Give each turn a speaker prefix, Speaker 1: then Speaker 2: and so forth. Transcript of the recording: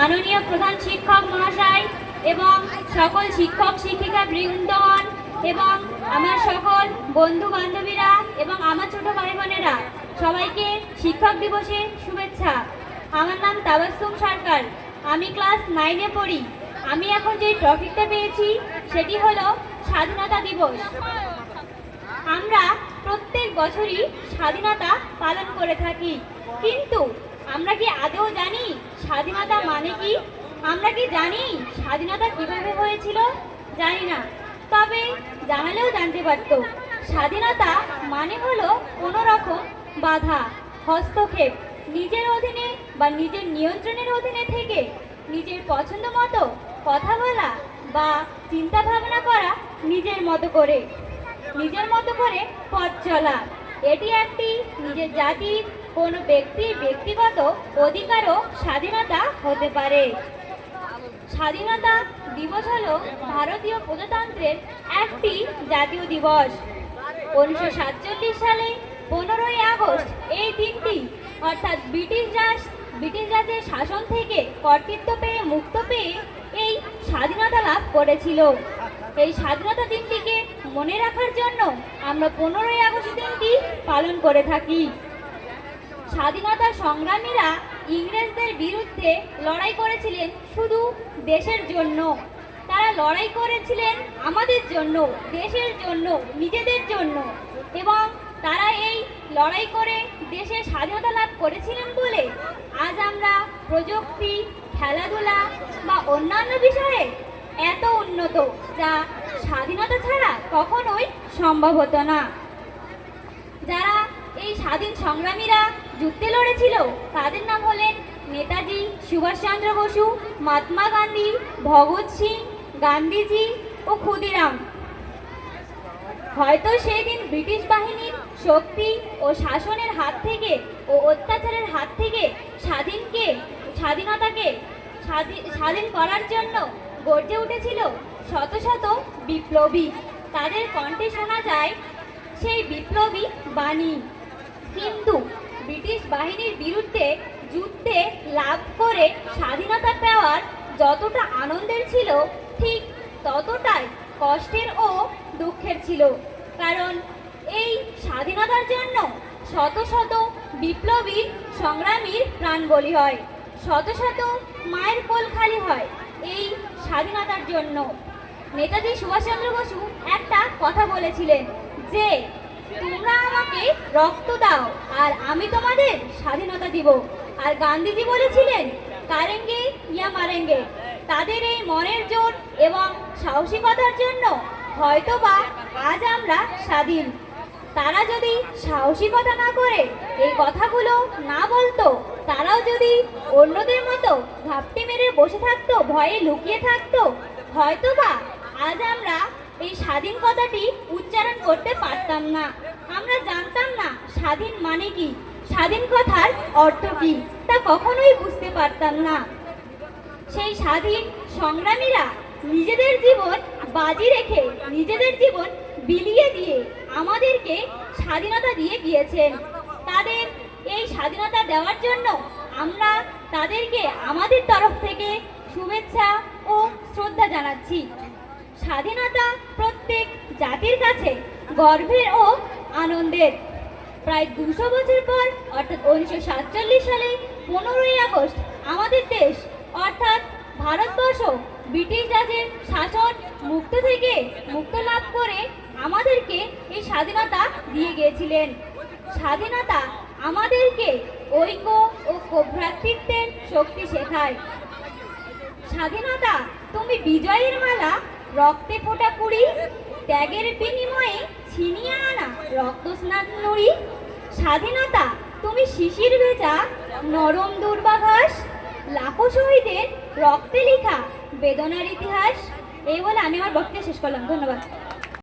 Speaker 1: মাননীয় প্রধান শিক্ষক মহাশয় এবং সকল শিক্ষক, শিক্ষিকা বৃন্দগণ এবং আমার সকল বন্ধু বান্ধবীরা এবং আমার ছোট ভাই বোনেরা, সবাইকে শিক্ষক দিবসের শুভেচ্ছা। আমার নাম তাবাসুম সরকার। আমি ক্লাস নাইনে পড়ি। আমি এখন যে টপিকটা পেয়েছি, সেটি হলো স্বাধীনতা দিবস। আমরা প্রত্যেক বছরই স্বাধীনতা পালন করে থাকি। কিন্তু আমরা কি আদৌ জানি স্বাধীনতা মানে কি? আমরা কি জানি স্বাধীনতা কীভাবে হয়েছিল? জানি না। তবে জানালেও জানতে পারতো, স্বাধীনতা মানে হলো কোনো রকম বাধা, হস্তক্ষেপ, নিজের অধীনে বা নিজের নিয়ন্ত্রণের অধীনে থেকে নিজের পছন্দ মতো কথা বলা বা চিন্তা ভাবনা করা নিজের মতো করে, নিজের মতো করে পথ চলা। এটি একটি নিজের জাতির কোনো ব্যক্তির ব্যক্তিগত অধিকার ও স্বাধীনতা হতে পারে। স্বাধীনতা দিবস হলো ভারতীয় প্রজাতন্ত্রের একটি জাতীয় দিবস। উনিশশো সাতচল্লিশ সালে পনেরোই আগস্ট এই দিনটি, অর্থাৎ ব্রিটিশ রাজ ব্রিটিশ রাজের শাসন থেকে কর্তৃত্ব পেয়ে মুক্ত পেয়ে এই স্বাধীনতা লাভ করেছিল। এই স্বাধীনতা দিনটিকে মনে রাখার জন্য আমরা পনেরোই আগস্ট দিনটি পালন করে থাকি। স্বাধীনতা সংগ্রামীরা ইংরেজদের বিরুদ্ধে লড়াই করেছিলেন শুধু দেশের জন্য। তারা লড়াই করেছিলেন আমাদের জন্য, দেশের জন্য, নিজেদের জন্য। এবং তারা এই লড়াই করে দেশে স্বাধীনতা লাভ করেছিলেন বলে আজ আমরা প্রযুক্তি, খেলাধুলা বা অন্যান্য বিষয়ে এত উন্নত যা স্বাধীনতা ছাড়া কখনোই সম্ভব হতো না। যারা এই স্বাধীন সংগ্রামীরা যুদ্ধে লড়েছিল। তাদের নাম হলেন নেতাজি সুভাষচন্দ্র বসু, মহাত্মা গান্ধী, ভগৎ সিং, গান্ধীজি ও ক্ষুদিরাম। হয়তো সেই দিন ব্রিটিশ বাহিনীর শক্তি ও শাসনের হাত থেকে ও অত্যাচারের হাত থেকে স্বাধীনকে, স্বাধীনতাকে স্বাধী- স্বাধীন করার জন্য গর্জে উঠেছিল শত শত বিপ্লবী। তাদের কণ্ঠে শোনা যায়, সেই বিপ্লবী বাণী কিন্তু ব্রিটিশ বাহিনীর বিরুদ্ধে যুদ্ধে লাভ করে স্বাধীনতা পাওয়ার যতটা আনন্দের ছিল, ঠিক ততটাই কষ্টের ও দুঃখের ছিল। কারণ এই স্বাধীনতার জন্য শত শত বিপ্লবী সংগ্রামীর প্রাণ বলি হয়, শত শত মায়ের কোল খালি হয় এই স্বাধীনতার জন্য। নেতাজি সুভাষচন্দ্র বসু একটা কথা বলেছিলেন যে তোমরা আমাকে রক্ত দাও, আর আমি তোমাদের স্বাধীনতা দিব। আর গান্ধীজি বলেছিলেন, কারেঙ্গে ইয়া মারেঙ্গে। তাদের এই মনের জোর এবং সাহসিকতার জন্য হয়তোবা আজ আমরা স্বাধীন। তারা যদি সাহসিকতা না করে এই কথাগুলো না বলতো, তারাও যদি অন্যদের মতো ঘাপটি মেরে বসে থাকতো, ভয়ে লুকিয়ে থাকতো, হয়তোবা আজ আমরা এই স্বাধীন কথাটি উচ্চারণ করতে পারতাম না। আমরা জানতাম না স্বাধীন মানে কি? স্বাধীন কথার অর্থ কি? তা কখনোই বুঝতে পারতাম না। সেই স্বাধীন সংগ্রামীরা নিজেদের জীবন বাজি রেখে নিজেদের জীবন বিলিয়ে দিয়ে আমাদেরকে স্বাধীনতা দিয়ে গিয়েছেন। তাদের এই স্বাধীনতা দেওয়ার জন্য আমরা তাদেরকে আমাদের তরফ থেকে শুভেচ্ছা ও শ্রদ্ধা জানাচ্ছি। স্বাধীনতা প্রত্যেক জাতির কাছে গর্বের ও আনন্দের। প্রায় দুশো বছর পর, অর্থাৎ উনিশশো সাতচল্লিশ সালে পনেরোই আগস্ট, আমাদের দেশ, অর্থাৎ ভারতবর্ষ, ব্রিটিশ রাজের শাসন মুক্ত থেকে মুক্ত লাভ করে আমাদেরকে এই স্বাধীনতা দিয়ে গিয়েছিলেন। স্বাধীনতা আমাদেরকে ঐক্য ও ভ্রাতৃত্বের শক্তি শেখায়। স্বাধীনতা তুমি বিজয়ের মালা রক্তে ফোটা কুড়ি, ত্যাগের বিনিময়ে ছিনিয়ে আনা রক্ত স্নান নুড়ি। স্বাধীনতা, তুমি শিশির ভেজা নরম দুর্বাঘাস লাখো শহীদের রক্তে লেখা বেদনার ইতিহাস। এই বলে আমি আমার বক্তব্য শেষ করলাম। ধন্যবাদ।